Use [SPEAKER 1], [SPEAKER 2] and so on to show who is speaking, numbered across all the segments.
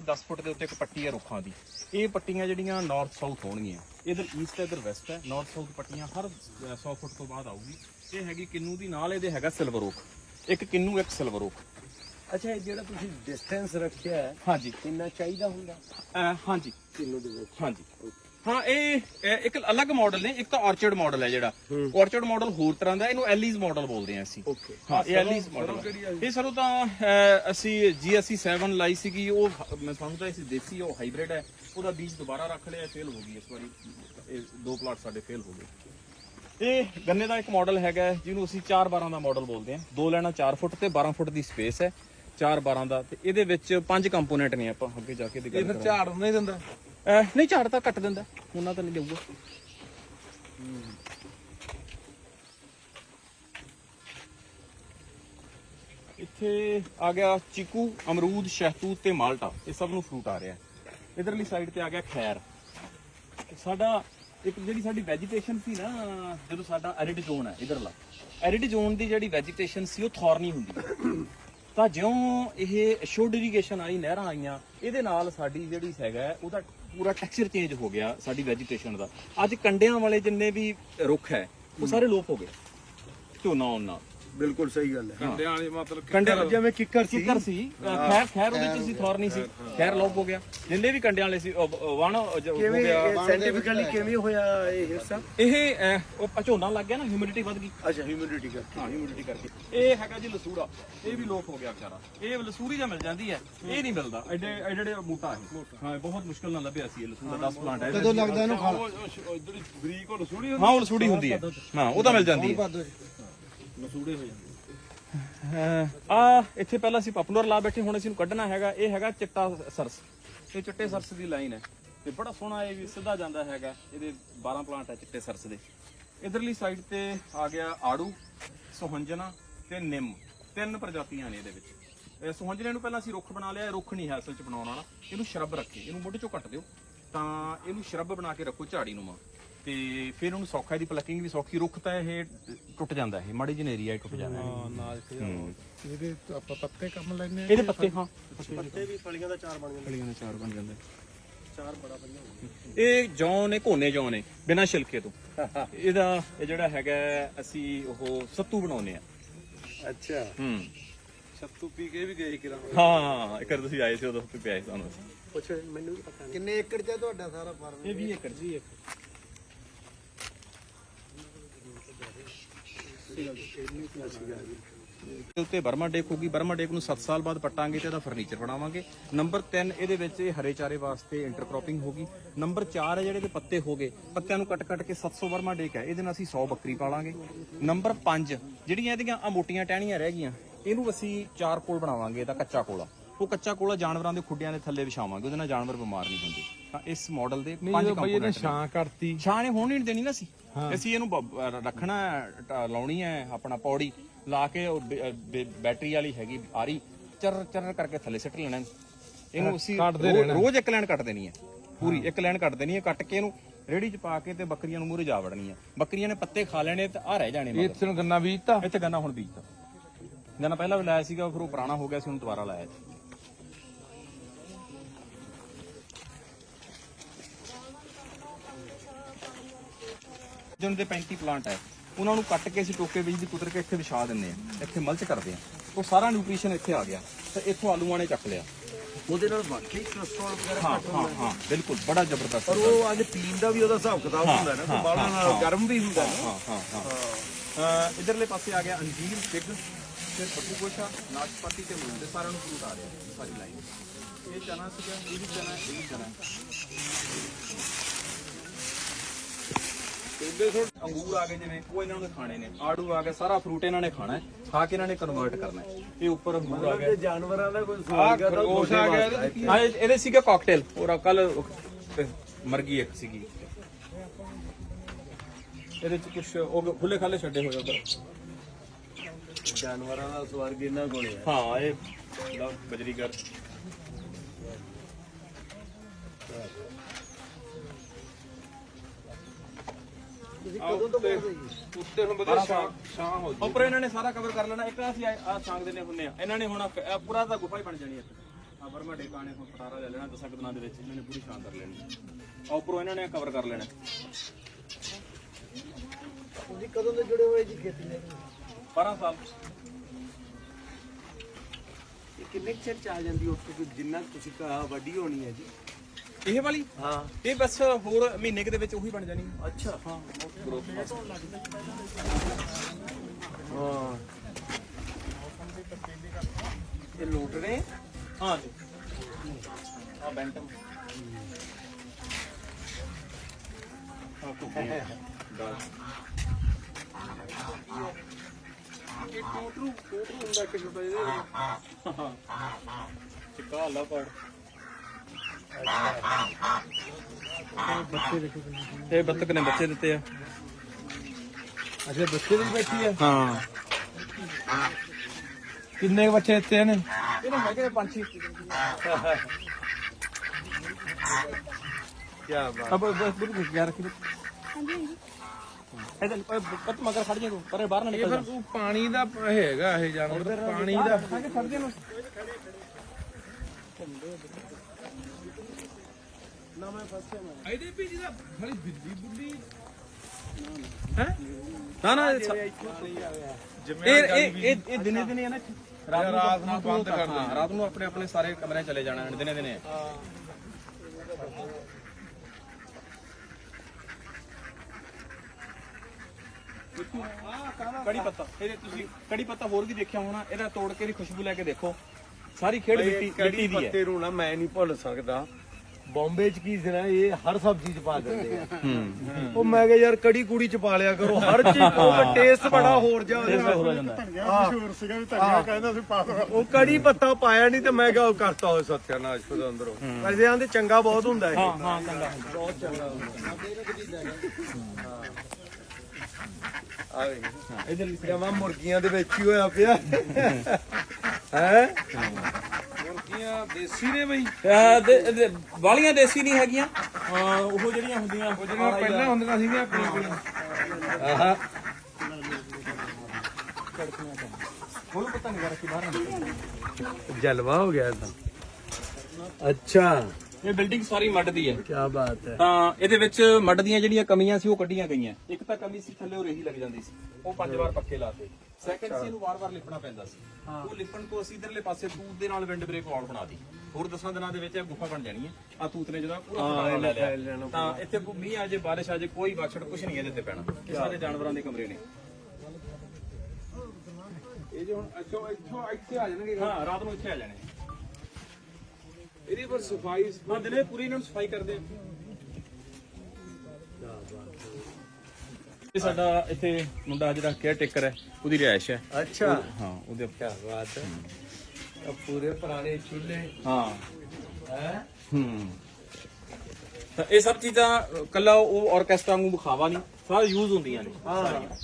[SPEAKER 1] 10 ਫੁੱਟ ਦੇ ਉੱਤੇ ਇੱਕ ਪੱਟੀ ਹੈ ਰੁੱਖਾਂ ਦੀ। ਇਹ ਪੱਟੀਆਂ ਜਿਹੜੀਆਂ ਨਾਰਥ ਸਾਊਥ ਹੋਣਗੀਆਂ। ਇਧਰ ਈਸਟ ਹੈ ਇਧਰ ਵੈਸਟ ਹੈ। ਨਾਰਥ ਸਾਊਥ ਪੱਟੀਆਂ ਹਰ ਅ, 100 ਫੁੱਟ ਤੋਂ ਬਾਅਦ ਆਊਗੀ। ਇਹ ਹੈਗੀ ਕਿੰਨੂ ਦੀ ਨਾਲ ਇਹਦੇ ਹੈਗਾ ਸਿਲਵਰ ਓਕ ਇੱਕ ਕਿੰਨੂ ਇੱਕ ਸਿਲਵਰ ਓਕ
[SPEAKER 2] ਅੱਛਾ ਇਹ ਜਿਹੜਾ ਤੁਸੀਂ ਡਿਸਟੈਂਸ ਰੱਖਿਆ ਹੈ
[SPEAKER 1] ਹਾਂਜੀ।
[SPEAKER 2] ਕਿੰਨਾ ਚਾਹੀਦਾ ਹੁੰਦਾ?
[SPEAKER 1] ਹਾਂਜੀ।
[SPEAKER 2] ਕਿਲੋ ਦੇ ਵਿੱਚ?
[SPEAKER 1] ਹਾਂਜੀ। ਹਾਂ ਇਹ ਇਹ ਇੱਕ ਅਲੱਗ ਮਾਡਲ ਨੇ ਇੱਕ ਤਾਂ ਆਰਚਰਡ ਮਾਡਲ ਹੈ ਜਿਹੜਾ। ਆਰਚਰਡ ਮਾਡਲ ਹੋਰ ਤਰ੍ਹਾਂ ਦਾ ਇਹਨੂੰ ਐਲੀਜ਼ ਮਾਡਲ ਬੋਲਦੇ ਆ ਅਸੀਂ।
[SPEAKER 2] ਓਕੇ
[SPEAKER 1] ਹਾਂ ਇਹ ਐਲੀਜ਼ ਮਾਡਲ ਇਹ ਸਰੋਂ ਤਾਂ ਅਹ, ਅਸੀਂ GSC 7 ਲਾਈ ਸੀਗੀ ਉਹ ਹ- ਮੈਂ ਤੁਹਾਨੂੰ ਤਾਂ ਇਸ ਦੇਸੀ ਉਹ ਹਾਈਬ੍ਰਿਡ ਹੈ। ਉਹਦਾ ਬੀਜ ਦੁਬਾਰਾ ਰੱਖ ਲਿਆ ਫੇਲ ਹੋ ਗਈ ਇਸ ਵਾਰੀ। ਇਹ ਦੋ ਪਲਾਟ ਸਾਡੇ ਫੇਲ ਹੋ ਗਏ। ਇਹ ਗੰਨੇ ਦਾ ਇੱਕ ਮਾਡਲ ਹੈਗਾ ਹੈ, ਜਿਹਨੂੰ ਅਸੀਂ 4 12 ਦਾ ਮਾਡਲ ਬੋਲਦੇ ਹਾਂ। ਦੋ ਲੈਣਾ 4 ਫੁੱਟ ਤੇ 12 ਫੁੱਟ ਦੀ ਸਪੇਸ ਹੈ 4 12 ਦਾ। ਤੇ ਇਹਦੇ ਵਿੱਚ ਪੰਜ ਕੰਪੋਨੈਂਟ ਨੇ ਆਪਾਂ ਅੱਗੇ ਜਾ ਕੇ ਦੀ ਗੱਲ ਕਰਾਂਗੇ।
[SPEAKER 2] ਝਾੜ ਨਹੀਂ ਦਿੰਦਾ।
[SPEAKER 1] ਨਹੀਂ ਝਾੜ ਤਾਂ ਕੱਟ ਦਿੰਦਾ, ਉਹਨਾਂ ਤਾਂ ਨਹੀਂ ਦੇਊਗਾ। ਇੱਥੇ ਆ ਗਿਆ ਚੀਕੂ, ਅਮਰੂਦ, ਸ਼ਹਿਤੂਤ ਤੇ ਮਾਲਟਾ, ਇਹ ਸਭ ਨੂੰ ਫਰੂਟ ਆ ਰਿਹਾ। ਇਧਰਲੀ ਸਾਈਡ ਤੇ ਆ ਗਿਆ ਖੈਰ। ਸਾਡਾ, ਇੱਕ ਜਿਹੜੀ ਸਾਡੀ ਵੈਜੀਟੇਸ਼ਨ ਸੀ ਨਾ, ਜਦੋਂ ਸਾਡਾ ਐਰਿਡ ਜ਼ੋਨ ਹੈ ਇਧਰਲਾ ਐਰਿਡ ਜ਼ੋਨ ਦੀ ਜਿਹੜੀ ਵੈਜੀਟੇਸ਼ਨ ਸੀ, ਉਹ ਥੌਰਨੀ ਹੁੰਦੀ। ਤਾਂ ਜਿਉਂ ਇਹ ਸ਼ੋਡ ਇਰੀਗੇਸ਼ਨ ਆਈ ਨਹਿਰਾਂ ਆਈਆਂ, ਇਹਦੇ ਨਾਲ ਸਾਡੀ ਜਿਹੜੀ ਹੈਗਾ, ਉਹਦਾ ਪੂਰਾ ਟੈਕਸਚਰ ਚੇਂਜ ਹੋ ਗਿਆ ਸਾਡੀ ਵੈਜੀਟੇਸ਼ਨ ਦਾ। ਅੱਜ ਕੰਡਿਆਂ ਵਾਲੇ ਜਿੰਨੇ ਵੀ ਰੁੱਖ ਹੈ ਉਹ ਸਾਰੇ ਲੋਪ ਹੋ ਗਏ। ਝੋਨਾ ਆਉਣ ਨਾਲ।
[SPEAKER 2] ਬਿਲਕੁਲ ਸਹੀ ਗੱਲ ਹੈ।
[SPEAKER 1] ਕੰਡਿਆਂ
[SPEAKER 3] ਵਾਲੀ ਮਤਲਬ
[SPEAKER 1] ਕੰਡੇ
[SPEAKER 2] ਜਿਵੇਂ ਕਿੱਕਰ ਸੀ
[SPEAKER 1] ਕਿੱਕਰ ਸੀ। ਖੈਰ ਖੈਰ ਉਹਦੇ ਚ ਸੀ ਥੌਰ ਨਹੀਂ ਸੀ। ਖੈਰ ਲੋਪ ਹੋ ਗਿਆ। ਜਿੰਨੇ ਵੀ ਕੰਡਿਆਂ ਵਾਲੇ ਸੀ ਵਣ ਹੋ
[SPEAKER 2] ਕਿਵੇਂ
[SPEAKER 1] ਗਿਆ।
[SPEAKER 2] ਸਾਇੰਟੀਫਿਕਲੀ ਕਿਵੇਂ ਹੋਇਆ ਇਹ ਹਿੱਸਾ?
[SPEAKER 1] ਇਹ ਉਹ ਝੋਨਾ ਲੱਗ ਗਿਆ ਨਾ ਹਿਊਮਿਡਿਟੀ ਵੱਧ ਗਈ।
[SPEAKER 2] ਅੱਛਾ ਹਿਊਮਿਡਿਟੀ ਕਰਕੇ।
[SPEAKER 1] ਹਾਂ ਹਿਊਮਿਡਿਟੀ ਕਰਕੇ। ਇਹ ਹੈਗਾ ਜੀ ਲਸੂੜਾ। ਇਹ ਵੀ ਲੋਪ ਹੋ ਗਿਆ ਵਿਚਾਰਾ। ਇਹ ਲਸੂਰੀ ਜਾਂ ਮਿਲ ਜਾਂਦੀ ਹੈ? ਇਹ ਨਹੀਂ ਮਿਲਦਾ। ਐਡੇ ਐਡੇ ਐਡੇ ਮੋਟਾ। ਹੈ ਹਾਂ ਬਹੁਤ ਮੁਸ਼ਕਲ ਨਾਲ ਲੱਭਿਆ ਸੀ ਇਹ ਲਸੂੜਾ 10 ਪਲਾਂਟ ਹੈ।
[SPEAKER 2] ਕਦੋਂ ਲੱਗਦਾ ਇਹਨੂੰ ਖਾਣ?
[SPEAKER 3] ਜਿਹੜੀ ਬਰੀਕ ਉਹ ਲਸੂੜੀ
[SPEAKER 1] ਹਾਂ ਉਹ ਲਸੂੜੀ ਹੁੰਦੀ ਹੈ। ਹਾਂ ਉਹ ਤਾਂ ਮਿਲ ਜਾਂਦੀ ਹੈ।
[SPEAKER 2] ਮਸੂੜੇ ਹੋ ਜਾਂਦੇ
[SPEAKER 1] ਆ। ਇੱਥੇ ਪਹਿਲਾਂ ਅਸੀਂ ਪਪੂਲਰ ਲਾ ਬੈਠੇ, ਹੁਣ ਅਸੀਂ ਨੂੰ ਕੱਢਣਾ ਹੈਗਾ। ਇਹ ਹੈਗਾ ਚਿੱਟਾ ਸਰਸ। ਇਹ ਚਿੱਟੇ ਸਰਸ ਦੀ ਲਾਈਨ ਹੈ। ਤੇ ਬੜਾ ਸੋਹਣਾ ਇਹ ਵੀ ਸਿੱਧਾ ਜਾਂਦਾ ਹੈਗਾ। ਇਹਦੇ 12 ਪਲਾਂਟ ਹੈ ਚਿੱਟੇ ਸਰਸ ਦੇ। ਇਧਰਲੀ ਸਾਈਡ ਤੇ ਆ ਗਿਆ ਆੜੂ, ਸੁਹੰਜਣਾ ਤੇ ਨਿੰਮ। ਤਿੰਨ ਪ੍ਰਜਾਤੀਆਂ ਨੇ ਇਹਦੇ ਵਿੱਚ। ਇਹ ਸੁਹੰਜਣੇ ਨੂੰ ਪਹਿਲਾਂ ਅਸੀਂ ਰੁੱਖ ਬਣਾ ਲਿਆ। ਇਹ ਰੁੱਖ ਨਹੀਂ ਹੈ ਅਸਲ ਚ ਬਣਾਉਣ ਵਾਲਾ। ਇਹਨੂੰ ਸ਼ਰਬ ਰੱਖੇ। ਇਹਨੂੰ ਮੁੱਢ ਚੋਂ ਕੱਟ ਦਿਓ। ਤਾਂ ਇਹਨੂੰ ਸ਼ਰਬ ਬਣਾ ਕੇ ਰੱਖੋ ਝਾੜੀ ਨੂੰ ਮਾਂ। ਤੇ ਫਿਰ ਉਹਨੂੰ ਸੌਖਾ ਇਹਦੀ ਪਲਕਿੰਗ ਵੀ ਸੌਖੀ ਰੁੱਖ ਤਾਂ ਇਹ ਟੁੱਟ ਜਾਂਦਾ ਇਹ ਮਾੜੀ ਜਿਹੀ ਏਰੀਆ ਟੁੱਟ ਜਾਂਦਾ। ਹੈ
[SPEAKER 3] ਨਾਲ। ਇਹਦੇ ਆਪਾਂ ਪੱਤੇ ਕੰਮ ਲੈਣੇ
[SPEAKER 1] ਇਹਦੇ ਪੱਤੇ ਹਾਂ।
[SPEAKER 2] ਪੱਤੇ ਵੀ ਫਲੀਆਂ ਦਾ ਚਾਰ ਬਣ ਜਾਂਦਾ।
[SPEAKER 1] ਫਲੀਆਂ ਦੇ ਚਾਰ ਬਣ ਜਾਂਦੇ।
[SPEAKER 2] ਚਾਰ ਬੜਾ ਵਧੀਆ
[SPEAKER 1] ਇਹ ਜੌਂ ਨੇ ਘੋਨੇ ਜੌਂ ਨੇ ਬਿਨਾਂ ਛਿਲਕੇ ਤੋਂ। ਇਹਦਾ ਇਹ ਜਿਹੜਾ ਹੈਗਾ ਅਸੀਂ ਉਹ ਸੱਤੂ ਬਣਾਉਨੇ ਆ
[SPEAKER 2] ਅੱਛਾ।
[SPEAKER 1] ਹੂੰ।
[SPEAKER 3] ਸੱਤੂ ਪੀ ਕੇ ਵੀ ਗਏ ਕਿਰਾਂ?
[SPEAKER 1] ਹਾਂ ਇੱਕ ਵਾਰ ਤੁਸੀਂ ਆਏ ਸੀ ਉਦੋਂ ਪਿਆਏ ਸਾਨੂੰ ਅਸੀਂ।
[SPEAKER 2] ਪੁੱਛ ਮੈਨੂੰ ਵੀ ਪਤਾ ਨਹੀਂ
[SPEAKER 4] ਕਿੰਨੇ ਏਕੜ ਚ ਤੁਹਾਡਾ ਸਾਰਾ ਫਾਰਮ?
[SPEAKER 1] ਇਹ 20 ਏਕੜ। ਜੀ ਇੱਕ ਦੇ ਉੱਤੇ ਬਰਮਾ ਡੇਕ ਹੋਗੀ ਬਰਮਾ ਡੇਕ ਨੂੰ 7 ਸਾਲ ਬਾਅਦ ਪੱਟਾਂਗੇ ਤੇ ਇਹਦਾ ਫਰਨੀਚਰ ਬਣਾਵਾਂਗੇ। ਨੰਬਰ 3 ਇਹਦੇ ਵਿੱਚ ਇਹ ਹਰੇ ਚਾਰੇ ਵਾਸਤੇ ਇੰਟਰਕ੍ਰੋਪਿੰਗ ਹੋਗੀ ਨੰਬਰ 4 ਹੈ ਜਿਹੜੇ ਦੇ ਪੱਤੇ ਹੋਗੇ ਪੱਤਿਆਂ ਨੂੰ ਕੱਟ ਕੱਟ ਕੇ 700 ਬਰਮਾ ਡੇਕ ਹੈ। ਇਹਦੇ ਨਾਲ ਅਸੀਂ 100 ਬੱਕਰੀ ਪਾਲਾਂਗੇ। ਨੰਬਰ 5 ਜਿਹੜੀਆਂ ਇਹਦੀਆਂ ਆ ਮੋਟੀਆਂ ਟਹਿਣੀਆਂ ਰਹਿ ਗਈਆਂ ਇਹਨੂੰ ਅਸੀਂ ਚਾਰ ਕੋਲ ਬਣਾਵਾਂਗੇ ਇਹਦਾ ਕੱਚਾ ਕੋਲਾ। ਉਹ ਕੱਚਾ ਕੋਲਾ ਜਾਨਵਰਾਂ ਦੇ ਖੁੱਡਿਆਂ ਦੇ ਥੱਲੇ ਵਿਛਾਵਾਂਗੇ। ਉਹਦੇ ਨਾਲ ਜਾਨਵਰ ਬਿਮਾਰ ਨਹੀਂ ਹੁੰਦੇ। ਤਾਂ ਇਸ ਮਾਡਲ ਦੇ ਪੰਜ ਕੰਪੋਨੈਂਟ ਨੇ।
[SPEAKER 3] ਛਾਂ ਕਰਤੀ।
[SPEAKER 1] ਛਾਂ ਨੇ ਹੋਣ ਨਹੀਂ ਦੇਣੀ ਨਾ ਸੀ ਅਸੀਂ ਇਹਨੂੰ ਬ- ਰੱਖਣਾ ਹੈ, ਟ- ਲਾਉਣੀ ਹੈ ਆਪਣਾ ਪੌੜੀ ਲਾ ਕੇ ਉਹ ਬ- ਬ- ਬੈਟਰੀ ਵਾਲੀ ਹੈਗੀ ਆਰੀ ਚਰ ਚਰ ਕਰਕੇ ਥੱਲੇ ਸਿੱਟ ਲੈਣਾ ਇਹਨੂੰ। ਇਹਨੂੰ ਅਸੀਂ ਰੋ- ਰੋਜ਼ ਇੱਕ ਲਾਈਨ ਕੱਟ ਦੇਣੀ ਹੈ ਪੂਰੀ ਇੱਕ ਲਾਈਨ ਕੱਟ ਦੇਣੀ ਹੈ ਕੱਟ ਕੇ ਇਹਨੂੰ ਰੇੜੀ 'ਚ ਪਾ ਕੇ ਤੇ ਬੱਕਰੀਆਂ ਨੂੰ ਮੂਹਰੇ ਜਾ ਵੜਨੀ ਹੈ। ਬੱਕਰੀਆਂ ਨੇ ਪੱਤੇ ਖਾ ਲੈਣੇ ਤੇ ਆ ਰਹਿ ਜਾਣੇ ਮਗਰ।
[SPEAKER 3] ਇੱਥੇ ਨੂੰ ਗੰਨਾ ਬੀਜਤਾ?
[SPEAKER 1] ਇੱਥੇ ਗੰਨਾ ਹੁਣ ਬੀਜਤਾ। ਗੰਨਾ ਪਹਿਲਾਂ ਵੀ ਲਾਇਆ ਸੀਗਾ ਫਿਰ ਉਹ ਪੁਰਾਣਾ ਹੋ ਗਿਆ ਸੀ ਹੁਣ ਦੁਬਾਰਾ ਲਾਇਆ ਜੀ ਜਿਹਨਾਂ ਦੇ 35 ਪਲਾਂਟ ਹੈ ਉਹਨਾਂ ਨੂੰ ਕੱਟ ਕੇ ਅਸੀਂ ਟੋਕੇ ਵਿੱਚ ਦੀ ਕੁਤਰ ਕੇ ਇੱਥੇ ਵਿਛਾ ਦਿੰਦੇ ਆ ਇੱਥੇ ਮਲਚ ਕਰਦੇ ਆ ਉਹ ਸਾਰਾ ਨਿਊਟ੍ਰੀਸ਼ਨ ਇੱਥੇ ਆ ਗਿਆ। ਤੇ ਇੱਥੋਂ ਆਲੂਆਂ ਨੇ ਚੱਕ ਲਿਆ।
[SPEAKER 2] ਉਹਦੇ ਨਾਲ ਬਾਕੀ ਕੋਲੇਸਟ੍ਰੋਲ ਵਗੈਰਾ
[SPEAKER 1] ਹਾਂ ਹਾਂ ਹਾਂ। ਬਿਲਕੁਲ ਬੜਾ ਜ਼ਬਰਦਸਤ
[SPEAKER 2] ਪਰ ਉਹ ਅੱਜ ਪੀਣ ਦਾ ਵੀ ਉਹਦਾ ਹਿਸਾਬ ਕਿਤਾਬ ਹੁੰਦਾ ਨਾ ਕਿ ਬਾਲਾਂ ਨਾਲ ਗਰਮ ਵੀ ਹੁੰਦਾ ਨਾ।
[SPEAKER 1] ਹਾਂ ਹਾਂ ਹਾਂ। ਅਹ ਇਧਰਲੇ ਪਾਸੇ ਆ ਗਿਆ ਅੰਜੀਰ ਫਿਗ ਫਿਰ ਪੱਪੂ ਗੋਸ਼ਾ ਨਾਸ਼ਪਾਤੀ ਤੇ ਮੂੰਗ। ਦੇ ਸਾਰਿਆਂ ਨੂੰ ਫਰੂਟ ਆ ਰਿਹਾ ਸਾਰੀ ਲਾਈਨ ਇਹ ਚਨਾ ਸੀਗਾ ਇਹ ਵੀ ਚਨਾ ਇਹ ਵੀ ਚਨਾ। ਅੰਗੂਰ ਆ ਗਏ ਜਿਵੇਂ ਉਹ ਇਹਨਾਂ ਨੇ ਖਾਣੇ ਨੇ। ਆੜੂ ਆ ਗਏ ਸਾਰਾ ਫਰੂਟ ਇਹਨਾਂ ਨੇ ਖਾਣਾ ਹੈ। ਖਾ ਕੇ ਇਹਨਾਂ ਨੇ ਕਨਵਰਟ ਕਰਨਾ ਹੈ। ਇਹ ਉੱਪਰ ਅੰਗੂਰ ਆ ਗਏ
[SPEAKER 2] ਜੇ ਜਾਨਵਰਾਂ ਦਾ ਕੋਈ ਸਵਾਲ ਕਰਦਾ
[SPEAKER 3] ਖਰਗੋਸ਼ ਆ ਗਿਆ
[SPEAKER 1] ਹਾਂ ਇਹ- ਇਹਦੇ ਸੀਗਾ ਕਾਕਟੇਲ ਔਰ ਕੱਲ ਮਰਗੀ ਇੱਕ ਸੀਗੀ। ਇਹਦੇ ਚ ਕੁਝ ਉਹ ਖੁੱਲੇ ਖਾਲੇ ਛੱਡੇ ਹੋਏ ਉਧਰ
[SPEAKER 2] ਜਾਨਵਰਾਂ ਦਾ ਸਵਰਗ ਇਹਨਾਂ ਕੋਲੇ ਆ
[SPEAKER 1] ਹਾਂ ਇਹ ਲਓ ਬਜਰੀਗਰ
[SPEAKER 3] ਕਦੋਂ ਤੋਂ ਉੱਤੇ ਹੁਣ ਵਧੀਆ ਛਾਂ ਛਾਂ ਹੋ
[SPEAKER 1] ਉੱਪਰ ਇਹਨਾਂ ਨੇ ਸਾਰਾ ਕਵਰ ਕਰ ਲੈਣਾ। ਇੱਕ ਅਸੀਂ ਆ ਸਾਂਗ ਦੇ ਨੇ ਹੁੰਨੇ ਆ। ਇਹਨਾਂ ਨੇ ਹੁਣ ਆਹ ਪੂਰਾ ਤਾਂ ਗੁਫਾ ਹੀ ਬਣ ਜਾਣੀ ਹੈ ਆ ਬਰਮਾ ਡੇਕਾਣੇ ਕੋਲ ਪਟਾਰਾ ਲੈ ਲੈਣਾ ਦਸਾਂ ਕੁ ਦਿਨਾਂ ਦੇ ਵਿੱਚ। ਇਹਨਾਂ ਨੇ ਪੂਰੀ ਸ਼ਾਨਦਾਰ ਲੈਣੀ। ਆ ਉੱਪਰੋਂ ਇਹਨਾਂ ਨੇ ਕਵਰ ਕਰ ਲੈਣਾ।
[SPEAKER 4] ਤੁਸੀਂ ਕਦੋਂ ਦੇ ਜੁੜੇ ਹੋਏ ਜੀ ਖੇਤੀ ਨਾਲ?
[SPEAKER 1] 12 ਸਾਲ।
[SPEAKER 2] ਇਹ ਕਿੰਨੇ ਕੁ ਚਿਰ ਚ ਆ ਜਾਂਦੀ ਉੱਥੇ? ਜਿੰਨਾ ਕੁ ਤੁਸੀਂ ਕਹਾ ਵੱਡੀ ਹੋਣੀ ਹੈ ਜੀ।
[SPEAKER 1] ਇਹ ਵਾਲੀ?
[SPEAKER 2] ਹਾਂ।
[SPEAKER 1] ਇਹ ਬਸ ਹੋਰ ਮਹੀਨੇ ਕੁ ਦੇ ਵਿੱਚ ਉਹੀ ਬਣ ਜਾਣੀ। ਹੈ।
[SPEAKER 2] ਅੱਛਾ।
[SPEAKER 1] ਹਾਂ ਗਰੋਥ
[SPEAKER 2] ਹਾਂ। ਇਹ ਲੋਟ ਰਹੇ
[SPEAKER 1] ਹਾਂ ਜੀ। ਆ ਬੈਂਟਮ। ਆ ਕੁੱਕੀ
[SPEAKER 3] ਇਹ ਟੋਟਰੂ ਟੋਟਰੂ ਹੁੰਦਾ ਕਿ ਛੋਟਾ ਜਿਹਾ
[SPEAKER 1] ਚਿੱਕਾ ਹੱਲਾ ਪੜ।
[SPEAKER 4] ਬੱਚੇ ਦੇਖੋ ਕਿੰਨੇ
[SPEAKER 1] ਇਹ ਬੱਤਕ ਨੇ ਬੱਚੇ ਦਿੱਤੇ ਆ?
[SPEAKER 4] ਅੱਛਾ ਬੱਚੇ ਵੀ ਬੈਠੀ ਆ?
[SPEAKER 1] ਹਾਂ।
[SPEAKER 4] ਕਿੰਨੇ ਬੱਚੇ ਦਿੱਤੇ ਨੇ
[SPEAKER 1] ਇਹਨੇ ਹੈਗੇ ਪੰਛੀ
[SPEAKER 2] ਕੀ ਬਾਤ।
[SPEAKER 1] ਅਬ ਬਸ ਬਿਲਕੁਲ ਗਿਆ ਰੱਖੀ। ਇਹਦੇ ਪਤ ਮਗਰ ਖੜ ਜੇ ਤੂੰ ਪਰੇ ਬਾਹਰ ਨਾ ਨਿਕਲ ਜਾ।
[SPEAKER 4] ਉਹ ਪਾਣੀ ਦਾ ਇਹ ਹੈਗਾ ਇਹ ਜਾਨਵਰ ਪਾਣੀ ਦਾ।
[SPEAKER 1] ਖੜ ਜੇ ਨੂੰ।
[SPEAKER 4] ਇਹਦੇ ਵੀ ਜਿਹਦਾ ਖਾਲੀ ਬਿੱਲੀ ਬੁੱਲੀ
[SPEAKER 1] ਨਾ ਨਾ ਇਹ ਸ- ਇਹ ਇਹ ਇਹ ਇਹ ਦਿਨੇ ਦਿਨੇ ਹੈ ਨਾ ਰਾਤ ਨੂੰ
[SPEAKER 4] ਰਾਤ ਨੂੰ ਬੰਦ ਕਰ
[SPEAKER 1] ਹਾਂ, ਰਾਤ ਨੂੰ ਆਪਣੇ ਆਪਣੇ ਸਾਰੇ ਕਮਰੇ ਚਲੇ ਜਾਣਾ ਦਿਨੇ ਦਿਨੇ। ਕੜੀ ਪੱਤਾ। ਇਹਦੇ ਤੁਸੀਂ ਕੜੀ ਪੱਤਾ ਹੋਰ ਵੀ ਦੇਖਿਆ ਹੋਣਾ ਇਹਦਾ ਤੋੜ ਕੇ ਦੀ ਖੁਸ਼ਬੂ ਲੈ ਕੇ ਦੇਖੋ। ਸਾਰੀ ਖੇਡ ਮਿੱਟੀ ਮਿੱਟੀ ਦੀ ਹੈ।
[SPEAKER 2] ਪੱਤੇ ਨੂੰ ਨਾ ਮੈਂ ਨਹੀਂ ਭੁੱਲ ਸਕਦਾ। ਬੰਬੇ ਚ ਕੀ ਸੀ ਨਾ ਇਹ ਹਰ ਸਬਜ਼ੀ ਚ ਪਾ ਦਿੰਦੇ ਆ। ਉਹ ਮੈਂ ਕਿਹਾ ਯਾਰ ਕੜੀ ਕੁੜੀ ਚ ਪਾ ਲਿਆ ਕਰੋ ਹਰ ਚੀਜ਼ ਉਹ ਟੇਸਟ ਬੜਾ ਹੋਰ ਜਾ
[SPEAKER 1] ਹੋ। ਜਾਂਦਾ
[SPEAKER 2] ਮਸ਼ਹੂਰ ਸੀਗਾ ਵੀ ਧਨੀਆ ਕਹਿੰਦਾ ਸੀ ਪਾ ਦੋ। ਉਹ ਕੜੀ ਪੱਤਾ ਪਾਇਆ ਨਹੀਂ ਤੇ ਮੈਂ ਕਿਹਾ ਉਹ ਕਰਤਾ ਉਹ ਸਤਿਆਨਾਸ਼ ਪਦ ਅੰਦਰੋਂ। ਕਹਿੰਦੇ ਆਂਦੇ ਚੰਗਾ ਬਹੁਤ ਹੁੰਦਾ ਇਹ।
[SPEAKER 1] ਹਾਂ ਹਾਂ ਚੰਗਾ ਹੁੰਦਾ।
[SPEAKER 2] ਆ ਵੇਖ।
[SPEAKER 1] ਹਾਂ। ਇਹਦੇ ਲਈ
[SPEAKER 2] ਜਮਾ ਮੁਰਗੀਆਂ ਦੇ ਵਿੱਚ ਹੀ ਹੋਇਆ ਪਿਆ। ਹੈ।
[SPEAKER 4] ਮੁਰਗੀਆਂ ਦੇਸੀ ਨੇ ਬਈ?
[SPEAKER 1] ਅਹ ਦੇ- ਦੇ- ਵਾਲੀਆਂ ਦੇਸੀ ਨਹੀਂ ਹੈਗੀਆਂ। ਹਾਂ ਉਹ ਜਿਹੜੀਆਂ ਹੁੰਦੀਆਂ। ਉਹ
[SPEAKER 4] ਜਿਹੜੀਆਂ ਪਹਿਲਾਂ ਹੁੰਦੀਆਂ ਸੀਗੀਆਂ ਆਪਣੀਆਂ ਕੋਲ।
[SPEAKER 2] ਆਹਾ।
[SPEAKER 1] ਕੋਈ ਪਤਾ ਨਹੀਂ ਰੱਖੀ ਬਾਹਰ। ਨਾ
[SPEAKER 2] ਜਲਵਾ ਹੋ ਗਿਆ ਤਾਂ ਅੱਛਾ।
[SPEAKER 1] ਇਹ ਬਿਲਡਿੰਗ ਸਾਰੀ ਮੱਡ ਦੀ ਹੈ।
[SPEAKER 2] ਕੀ ਬਾਤ ਹੈ।
[SPEAKER 1] ਤਾਂ ਇਹਦੇ ਵਿੱਚ ਮੱਡ ਦੀਆਂ ਜਿਹੜੀਆਂ ਕਮੀਆਂ ਸੀ ਉਹ ਕੱਢੀਆਂ ਗਈਆਂ। ਇੱਕ ਤਾਂ ਕਮੀ ਸੀ ਥੱਲੇ ਉਹ ਰੇਹੀ ਲੱਗ ਜਾਂਦੀ ਸੀ। ਉਹ ਪੰਜ ਵਾਰ ਪੱਕੇ ਲਾਤੇ। ਸੈਕੰਡ ਸੀ ਇਹਨੂੰ ਵਾਰ-ਵਾਰ ਲਿਪਣਾ ਪੈਂਦਾ ਸੀ। ਉਹ ਲਿਪਣ ਤੋਂ ਅਸੀਂ ਇਧਰਲੇ ਪਾਸੇ ਤੂਤ ਦੇ ਨਾਲ ਵਿੰਡ ਬ੍ਰੇਕ ਵਾਲ ਬਣਾ ਦੀ ਹੋਰ ਦਸਾਂ ਦਿਨਾਂ ਦੇ ਵਿੱਚ ਇਹ ਗੁਫਾ ਬਣ ਜਾਣੀ ਹੈ। ਆ ਤੂਤ ਨੇ ਜਦੋਂ ਪੂਰਾ ਫਟਾਫਟ ਲੈ ਲਿਆ। ਤਾਂ ਇੱਥੇ ਕੋਈ ਮੀਂਹ ਆ ਜੇ ਬਾਰਿਸ਼ ਆ ਜੇ ਕੋਈ ਵਾਛੜ ਕੁਝ ਨਹੀਂ ਇਹਦੇ ਤੇ ਪੈਣਾ। ਇਹ ਸਾਰੇ ਜਾਨਵਰਾਂ ਦੇ ਕਮਰੇ ਨੇ।
[SPEAKER 3] ਇਹ ਜੋ ਹੁਣ ਅੱਛਾ ਇੱਥੋਂ ਇੱਥੇ ਆ ਜਾਣਗੇ।
[SPEAKER 1] ਹਾਂ ਰਾਤ ਨੂੰ ਇੱਥੇ ਆ ਜਾਣੇ।
[SPEAKER 3] ਇਹਦੀ ਪਰ ਸਫ਼ਾਈ
[SPEAKER 1] ਹਾਂ ਦਿਨੇ ਪੂਰੀ ਇਹਨਾਂ ਨੂੰ ਸਫ਼ਾਈ ਕਰਦੇ ਆ। ਇਹ ਸਾਡਾ ਇੱਥੇ ਮੁੰਡਾ ਜਿਹੜਾ ਕੇਅਰ ਟੇਕਰ ਹੈ ਉਹਦੀ ਰਿਹਾਇਸ਼ ਹੈ।
[SPEAKER 2] ਅੱਛਾ।
[SPEAKER 1] ਹਾਂ ਉਹਦੇ
[SPEAKER 2] ਕੀ ਬਾਤ ਹੈ। ਆ ਪੂਰੇ ਪੁਰਾਣੇ ਚੁੱਲ੍ਹੇ।
[SPEAKER 1] ਹਾਂ।
[SPEAKER 2] ਹੈ?
[SPEAKER 1] ਹੂੰ। ਤਾਂ ਇਹ ਸਭ ਚੀਜ਼ਾਂ ਕੱਲਾ ਉਹ ਆਰਕੈਸਟਰਾ ਨੂੰ ਵਿਖਾਵਾ ਨਹੀਂ। ਸਾਰਾ ਯੂਜ਼ ਹੁੰਦੀਆਂ ਨੇ। ਸਾਰੀਆਂ।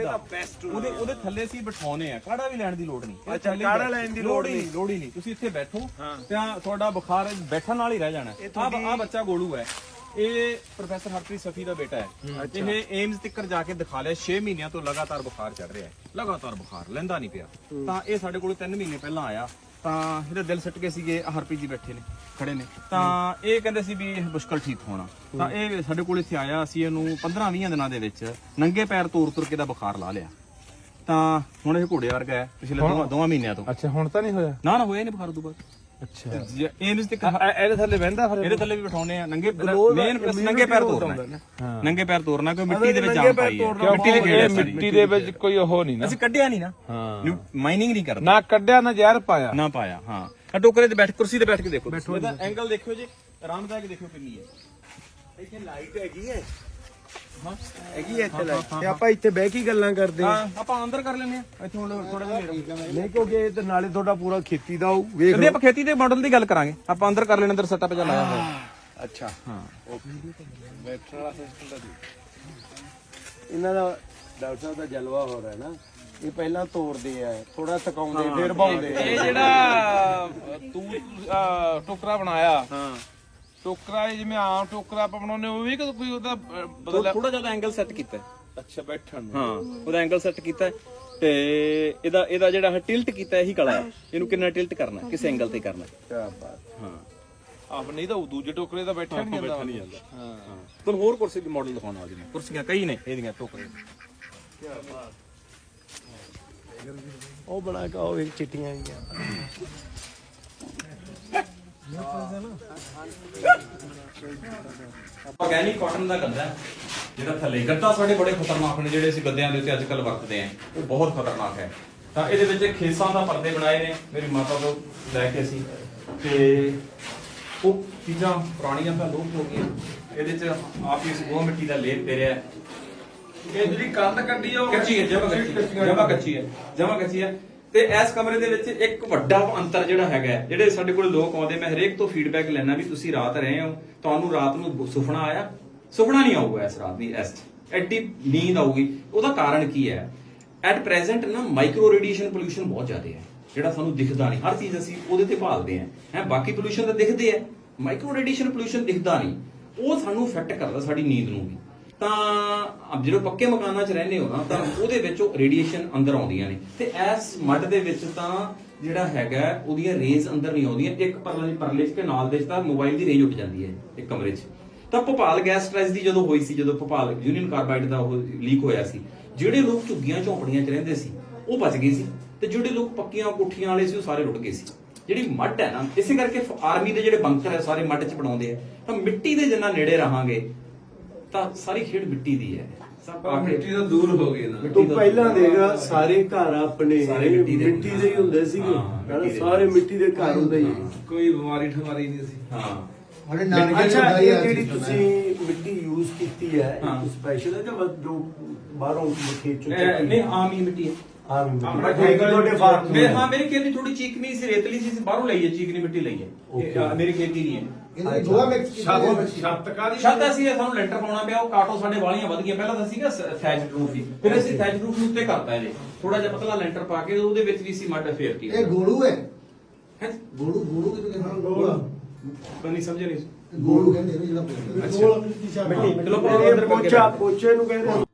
[SPEAKER 2] ਇਹਦਾ ਬੈਸਟ
[SPEAKER 1] ਉਹਦੇ ਉਹਦੇ ਥੱਲੇ ਅਸੀਂ ਬਿਠਾਉਨੇ ਆ ਕਾੜਾ ਵੀ ਲੈਣ ਦੀ ਲੋੜ ਨਹੀਂ।
[SPEAKER 2] ਅੱਛਾ, ਕਾੜਾ ਲੈਣ ਦੀ ਲੋੜ ਨਹੀਂ।
[SPEAKER 1] ਲੋੜ ਹੀ ਨਹੀਂ ਤੁਸੀਂ ਇੱਥੇ ਬੈਠੋ। ਤਾਂ ਤੁਹਾਡਾ ਬੁਖਾਰ ਬੈਠਣ ਨਾਲ ਹੀ ਰਹਿ ਜਾਣਾ। ਆ ਆ ਬੱਚਾ ਗੋਲੂ ਹੈ। ਇਹ ਪ੍ਰੋਫੈਸਰ ਹਰਪ੍ਰੀਤ ਸਫੀ ਦਾ ਬੇਟਾ ਹੈ। ਇਹ ਏਮਸ ਤੱਕ ਜਾ ਕੇ ਦਿਖਾ ਲਿਆ 6 ਮਹੀਨਿਆਂ ਤੋਂ ਲਗਾਤਾਰ ਬੁਖਾਰ ਚੜ ਰਿਹਾ ਹੈ। ਲਗਾਤਾਰ ਬੁਖਾਰ ਲੈਂਦਾ ਨਹੀਂ ਪਿਆ। ਤਾਂ ਇਹ ਸਾਡੇ ਕੋਲ 3 ਮਹੀਨੇ ਪਹਿਲਾਂ ਆਇਆ। ਤਾਂ ਇਹਦੇ ਦਿਲ ਸੱਟ ਕੇ ਸੀਗੇ ਹਰਪ੍ਰੀਤ ਜੀ ਬੈਠੇ ਨੇ ਖੜੇ ਨੇ। ਤਾਂ ਇਹ ਕਹਿੰਦੇ ਸੀ ਵੀ ਇਹ ਮੁਸ਼ਕਲ ਠੀਕ ਹੋਣਾ। ਤਾਂ ਇਹ ਸਾਡੇ ਕੋਲ ਇੱਥੇ ਆਇਆ ਅਸੀਂ ਇਹਨੂੰ 15-20 ਦਿਨਾਂ ਦੇ ਵਿੱਚ ਨੰਗੇ ਪੈਰ ਤੋਰ ਤੁਰ ਕੇ ਦਾ ਬੁਖਾਰ ਲਾ ਲਿਆ। ਤਾਂ ਹੁਣ ਇਹ ਘੋੜੇ ਵਰਗਾ ਹੈ ਪਿਛਲੇ ਦੋਵਾਂ ਦੋਵਾਂ ਮਹੀਨਿਆਂ ਤੋਂ।
[SPEAKER 4] ਅੱਛਾ ਹੁਣ ਤਾਂ ਨਹੀਂ ਹੋਇਆ?
[SPEAKER 1] ਨਾ ਨਾ ਹੋਇਆ ਨਹੀਂ ਬੁਖਾਰ ਤੋਂ ਬਾਅਦ।
[SPEAKER 4] ਅੱਛਾ।
[SPEAKER 1] ਏਮਸ ਤੱਕ
[SPEAKER 4] ਇਹਦੇ ਥੱਲੇ ਬਹਿੰਦਾ ਫਿਰ
[SPEAKER 1] ਇਹਦੇ ਥੱਲੇ ਵੀ ਬਿਠਾਉਨੇ ਆ ਨੰਗੇ ਮੇਨ ਨੰਗੇ ਪੈਰ ਤੋਰਨਾ ਹੈ। ਨੰਗੇ ਪੈਰ ਤੋਰਨਾ ਕਿਉਂ ਮਿੱਟੀ ਦੇ ਵਿੱਚ ਜਾਨ ਪਾਈ ਹੈ। ਮਿੱਟੀ ਦੇ ਸਾਰੀ।
[SPEAKER 4] ਮਿੱਟੀ ਦੇ ਵਿੱਚ ਕੋਈ ਉਹ ਨਹੀਂ ਨਾ।
[SPEAKER 1] ਅਸੀਂ ਕੱਢਿਆ ਨਹੀਂ ਨਾ।
[SPEAKER 4] ਹਾਂ।
[SPEAKER 1] ਮਾਈਨਿੰਗ ਨਹੀਂ ਕਰਦਾ।
[SPEAKER 4] ਨਾ ਕੱਢਿਆ ਨਾ ਜ਼ਹਿਰ ਪਾਇਆ।
[SPEAKER 1] ਨਾ ਪਾਇਆ ਹਾਂ। ਆ ਟੋਕਰੇ ਤੇ ਬੈਠ ਕੁਰਸੀ ਤੇ ਬੈਠ ਕੇ ਦੇਖੋ ਇਹਦਾ ਐਂਗਲ ਦੇਖਿਓ ਜੀ ਆਰਾਮਦਾਇਕ ਦੇਖਿਓ ਕਿੰਨੀ ਹੈ।
[SPEAKER 2] ਇੱਥੇ ਲਾਈਟ ਹੈਗੀ ਹਾਂ। ਹੈਗੀ ਹੈ ਇੱਥੇ ਲਾਈਟ ਤੇ ਆਪਾਂ ਇੱਥੇ ਬਹਿ ਕੇ ਗੱਲਾਂ ਕਰਦੇ ਹਾਂ।
[SPEAKER 1] ਹਾਂ ਆਪਾਂ ਅੰਦਰ ਕਰ ਲੈਨੇ ਆ ਇੱਥੇ ਹੁਣ ਥੋੜਾ ਜਿਹਾ ਨੇੜੇ।
[SPEAKER 2] ਨਹੀਂ ਕਿਉਂਕਿ ਇਹ ਤੇ ਨਾਲੇ ਤੁਹਾਡਾ ਪੂਰਾ ਖੇਤੀ ਦਾ ਹੋਊ। ਵੇਖ
[SPEAKER 1] ਕਦੇ ਆਪਾਂ ਖੇਤੀ ਦੇ ਮਾਡਲ ਦੀ ਗੱਲ ਕਰਾਂਗੇ। ਆਪਾਂ ਅੰਦਰ ਕਰ ਲੈਣੇ ਅੰਦਰ ਸੈਟਅਪ ਜਿਹਾ ਲਾਇਆ ਹੋਇਆ।
[SPEAKER 2] ਅੱਛਾ।
[SPEAKER 1] ਹਾਂ।
[SPEAKER 2] ਬੈਠਣ ਵਾਲਾ ਸਿਸਟਮ ਦਾ ਇਹਨਾਂ ਦਾ ਡਾਕਟਰ ਸਾਹਿਬ ਦਾ ਜਲਵਾ ਹੋ ਰਿਹਾ ਨਾ। ਇਹ ਪਹਿਲਾਂ ਤੋੜਦੇ ਆ ਥੋੜਾ ਤਕਾਉਂਦੇ ਫਿਰ ਬਾਉਂਦੇ
[SPEAKER 4] ਇਹ ਜਿਹੜਾ ਤੂੰ ਟੋਕਰਾ ਬਣਾਇਆ।
[SPEAKER 1] ਹਾਂ।
[SPEAKER 4] ਟੋਕਰਾ ਇਹ ਜਿਵੇਂ ਆਮ ਟੋਕਰਾ ਆਪਾਂ ਬਣਾਉਂਦੇ ਉਹ ਵੀ ਕੋਈ ਉਹਦਾ ਅਹ, ਬਦਲ
[SPEAKER 1] ਥੋੜਾ ਜਿਹਾ ਐਂਗਲ ਸੈੱਟ ਕੀਤਾ
[SPEAKER 3] ਅੱਛਾ ਬੈਠਣ ਨੂੰ।
[SPEAKER 1] ਹਾਂ ਉਹਦਾ ਐਂਗਲ ਸੈੱਟ ਕੀਤਾ ਹੈ ਤੇ ਇਹਦਾ ਇਹਦਾ ਜਿਹੜਾ ਹੈ ਟਿਲਟ ਕੀਤਾ ਇਹੀ ਕਲਾ ਹੈ। ਇਹਨੂੰ ਕਿੰਨਾ ਟਿਲਟ ਕਰਨਾ ਹੈ, ਕਿਸ ਐਂਗਲ ਤੇ ਕਰਨਾ ਹੈ।
[SPEAKER 3] ਕੀ ਬਾਤ।
[SPEAKER 1] ਹਾਂ।
[SPEAKER 3] ਆਪ ਨਹੀਂ ਤਾਂ ਉਹ ਦੂਜੇ ਟੋਕਰੇ ਦਾ ਬੈਠਾ ਨਹੀਂ ਜਾਂਦਾ।
[SPEAKER 1] ਨਹੀਂ ਜਾਂਦਾ।
[SPEAKER 3] ਹਾਂ।
[SPEAKER 1] ਤੁਹਾਨੂੰ ਹੋਰ ਕੁਰਸੀ ਦੀ ਮਾਡਲ ਦਿਖਾਉਣਾ ਅੱਜ ਮੈਂ। ਕੁਰਸੀਆਂ ਕਈ ਨੇ ਇਹਦੀਆਂ ਟੋਕਰੇ।
[SPEAKER 2] ਉਹ ਬਣਾ ਕੇ ਉਹ ਇੱਕ ਚਿੱਟੀਆਂ ਜੀਆਂ
[SPEAKER 1] ਆਰਗੈਨਿਕ ਕਾਟਨ ਦਾ ਗੱਦਾ ਹੈ, ਜਿਹੜਾ ਥੱਲੇ ਗੱਦਾ ਸਾਡੇ ਬੜੇ ਖਤਰਨਾਕ ਨੇ ਜਿਹੜੇ ਅਸੀਂ ਗੱਦਿਆਂ ਦੇ ਉੱਤੇ ਅੱਜ ਕੱਲ ਵਰਤਦੇ ਆਂ ਉਹ ਬਹੁਤ ਖਤਰਨਾਕ ਹੈ। ਤਾਂ ਇਹਦੇ ਵਿੱਚ ਖੇਸਾਂ ਦਾ ਪਰਦੇ ਬਣਾਏ ਨੇ ਮੇਰੀ ਮਾਤਾ ਤੋਂ ਲੈ ਕੇ ਅਸੀਂ ਤੇ ਉਹ ਚੀਜ਼ਾਂ ਪੁਰਾਣੀਆਂ ਤਾਂ ਲੋਪ ਹੋ ਗਈਆਂ। ਇਹਦੇ ਚ ਆਪ ਹੀ ਇਸ ਗੋਹ ਮਿੱਟੀ ਦਾ ਲੇਪ ਦੇ ਰਿਹਾ ਹੈ।
[SPEAKER 3] ਇਹ ਜਿਹੜੀ ਕੰਧ ਕੱਢੀ ਆ ਉਹ
[SPEAKER 1] ਕੱਚੀ ਹੈ ਜਮਾ ਕੱਚੀ ਜਮਾ ਕੱਚੀ ਹੈ ਜਮਾ ਕੱਚੀ ਹੈ। ਤੇ ਇਸ ਕਮਰੇ ਦੇ ਵਿੱਚ ਇੱਕ ਵੱਡਾ ਅੰਤਰ ਜਿਹੜਾ ਹੈਗਾ ਜਿਹੜੇ ਸਾਡੇ ਕੋਲ ਲੋਕ ਆਉਂਦੇ, ਮੈਂ ਹਰੇਕ ਤੋਂ ਫੀਡਬੈਕ ਲੈਣਾ ਵੀ ਤੁਸੀਂ ਰਾਤ ਰਹੇ ਹੋ, ਤੁਹਾਨੂੰ ਰਾਤ ਨੂੰ ਸੁਪਨਾ ਆਇਆ? ਸੁਪਨਾ ਨਹੀਂ ਆਊਗਾ ਇਸ ਰਾਤ ਦੀ, ਇਸ 'ਚ। ਐਡੀ ਨੀਂਦ ਆਊਗੀ। ਉਹਦਾ ਕਾਰਨ ਕੀ ਹੈ? ਐਟ ਪ੍ਰੈਜ਼ੈਂਟ ਨਾ ਮਾਈਕਰੋ ਰੇਡੀਏਸ਼ਨ ਪੋਲੂਸ਼ਨ ਬਹੁਤ ਜ਼ਿਆਦਾ ਹੈ, ਜਿਹੜਾ ਸਾਨੂੰ ਦਿਖਦਾ ਨਹੀਂ। ਹਰ ਚੀਜ਼ ਅਸੀਂ ਉਹਦੇ ਤੇ ਭਾਲਦੇ ਹਾਂ। ਹੈ, ਬਾਕੀ ਪੋਲੂਸ਼ਨ ਤਾਂ ਦਿਖਦੇ ਹੈ। ਮਾਈਕਰੋ ਰੇਡੀਏਸ਼ਨ ਪੋਲੂਸ਼ਨ ਦਿਖਦਾ ਨਹੀਂ। ਉਹ ਸਾਨੂੰ ਇਫੈਕਟ ਕਰਦਾ ਸਾਡੀ ਨੀਂਦ ਨੂੰ ਵੀ। ਤਾਂ ਅਬ ਜਿਹੜੇ ਪੱਕੇ ਮਕਾਨਾਂ 'ਚ ਰਹਿੰਦੇ ਹੋ ਨਾ, ਤਾਂ ਉਹਦੇ ਵਿੱਚ ਉਹ ਰੇਡੀਏਸ਼ਨ ਅੰਦਰ ਆਉਂਦੀਆਂ ਨੇ। ਤੇ ਇਸ ਮੱਡ ਦੇ ਵਿੱਚ ਤਾਂ ਜਿਹੜਾ ਹੈਗਾ, ਉਹਦੀਆਂ ਰੇਜ਼ ਅੰਦਰ ਨਹੀਂ ਆਉਂਦੀਆਂ। ਇੱਕ ਪਰਲੇ ਪਰਲੇ 'ਚ ਕੇ ਨਾਲ ਦੇ 'ਚ ਤਾਂ ਮੋਬਾਈਲ ਦੀ ਰੇਂਜ ਉੱਡ ਜਾਂਦੀ ਹੈ, ਇੱਕ ਕਮਰੇ 'ਚ। ਤਾਂ ਭੋਪਾਲ ਗੈਸ ਟ੍ਰੈਜਡੀ ਜਦੋਂ ਹੋਈ ਸੀ, ਜਦੋਂ ਭੋਪਾਲ ਯੂਨੀਅਨ ਕਾਰਬਾਈਡ ਦਾ ਉਹ ਲੀਕ ਹੋਇਆ ਸੀ, ਜਿਹੜੇ ਲੋਕ ਝੁੱਗੀਆਂ ਝੌਂਪੜੀਆਂ 'ਚ ਰਹਿੰਦੇ ਸੀ, ਉਹ ਬਚ ਗਏ ਸੀ। ਤੇ ਜਿਹੜੇ ਲੋਕ ਪੱਕੀਆਂ ਕੋਠੀਆਂ ਵਾਲੇ ਸੀ, ਉਹ ਸਾਰੇ ਰੁੜ ਗਏ ਸੀ। ਜਿਹੜੀ ਮੱਟ ਹੈ ਨਾ, ਇਸੇ ਕਰਕੇ ਆਰਮੀ ਦੇ ਜਿਹੜੇ ਬੰਕਰ ਹੈ, ਸਾਰੇ ਮੱਟ 'ਚ ਬਣਾਉਂਦੇ ਆ। ਤਾਂ ਮਿੱਟੀ ਦੇ ਜਿੰਨਾ ਨੇੜੇ ਰਹਾਂਗੇ ਤਾਂ ਸਾਰੀ ਖੇਡ ਮਿੱਟੀ ਦੀ ਹੈ। ਸਭ ਆ
[SPEAKER 3] ਮਿੱਟੀ ਤੋਂ ਦੂਰ ਹੋ ਗਈ ਨਾ।
[SPEAKER 2] ਤੂੰ ਪਹਿਲਾਂ ਦੇਖਾ ਸਾਰੇ ਘਰ ਆਪਣੇ
[SPEAKER 1] ਸਾਰੇ ਮਿੱਟੀ ਦੇ
[SPEAKER 2] ਮਿੱਟੀ ਦੇ ਹੀ ਹੁੰਦੇ ਸੀਗੇ।
[SPEAKER 1] ਮਿੱਟੀ।
[SPEAKER 2] ਸਾਰੇ ਮਿੱਟੀ ਦੇ ਘਰ ਹੁੰਦੇ ਹੀ।
[SPEAKER 3] ਕੋਈ ਬਿਮਾਰੀ ਠਮਾਰੀ ਨਹੀਂ ਸੀ।
[SPEAKER 1] ਹਾਂ।
[SPEAKER 5] ਨਾਨਕੇ
[SPEAKER 2] ਅੱਛਾ ਇਹ ਜਿਹੜੀ ਤੁਸੀਂ ਮਿੱਟੀ ਯੂਜ਼ ਕੀਤੀ ਹੈ। ਸਪੈਸ਼ਲ ਹੈ ਜਾਂ ਜੋ ਬਾਹਰੋਂ ਖੇਤ ਚੋਂ
[SPEAKER 1] ਇਹ ਨਹੀਂ ਆਮ ਹੀ ਮਿੱਟੀ ਹੈ।
[SPEAKER 3] ਹਾਂ,
[SPEAKER 2] ਮਿੱਟੀ ਹੈ ਤੁਹਾਡੇ ਫਾਰਮ
[SPEAKER 1] ਮੇਰੇ ਹਾਂ ਮੇਰੀ ਖੇਤੀ ਥੋੜੀ ਚੀਕਨੀ ਸੀ ਰੇਤਲੀ ਸੀ ਅਸੀਂ ਬਾਹਰੋਂ ਲਈ ਹੈ ਚੀਕਨੀ ਮਿੱਟੀ ਲਈ ਹੈ ਇਹ. ਆ, ਮੇਰੀ ਖੇਤੀ ਨਹੀਂ ਹੈ।
[SPEAKER 5] ਇਹਦੇ ਦੋਆ ਮਿਕਸ
[SPEAKER 3] ਛੱਤ ਛੱਤ ਕਾਦੀ
[SPEAKER 1] ਛੱਤ ਅਸੀਂ ਇਹ ਸਾਨੂੰ ਲੈਂਟਰ ਪਾਉਣਾ ਪਿਆ ਉਹ ਕਾਟੋ ਸਾਡੇ ਵਾਲੀਆਂ ਵਧ ਗਈਆਂ। ਪਹਿਲਾਂ ਤਾਂ ਸੀਗਾ ਥੈਚ ਰੂਫ ਸੀ ਫਿਰ ਅਸੀਂ ਥੈਚ ਰੂਫ ਨੂੰ ਉੱਤੇ ਕਰਤਾ ਇਹਦੇ। ਥੋੜਾ ਜਿਹਾ ਪਤਲਾ ਲੈਂਟਰ ਪਾ ਕੇ ਉਹਦੇ ਵਿੱਚ ਵੀ ਸੀ ਮੱਡ ਫੇਰਤੀ
[SPEAKER 5] ਇਹ ਗੋਲੂ ਹੈ?
[SPEAKER 1] ਹੈਂ?
[SPEAKER 5] ਗੋਲੂ ਗੋਲੂ ਕਿਤੇ ਕਹਿੰਦੇ
[SPEAKER 2] ਗੋਲੂ।
[SPEAKER 1] ਮੈਂ ਨਹੀਂ ਸਮਝਿਆ ਨਹੀਂ।
[SPEAKER 5] ਗੋਲੂ ਕਹਿੰਦੇ ਨੇ ਜਿਹੜਾ
[SPEAKER 1] ਅੱਛਾ।
[SPEAKER 2] ਮਿੱਟੀ
[SPEAKER 1] ਚਲੋ ਪਾਓ ਅੰਦਰ ਰੱਖ।
[SPEAKER 2] ਪੋਚੇ ਨੂੰ ਕਹਿੰਦੇ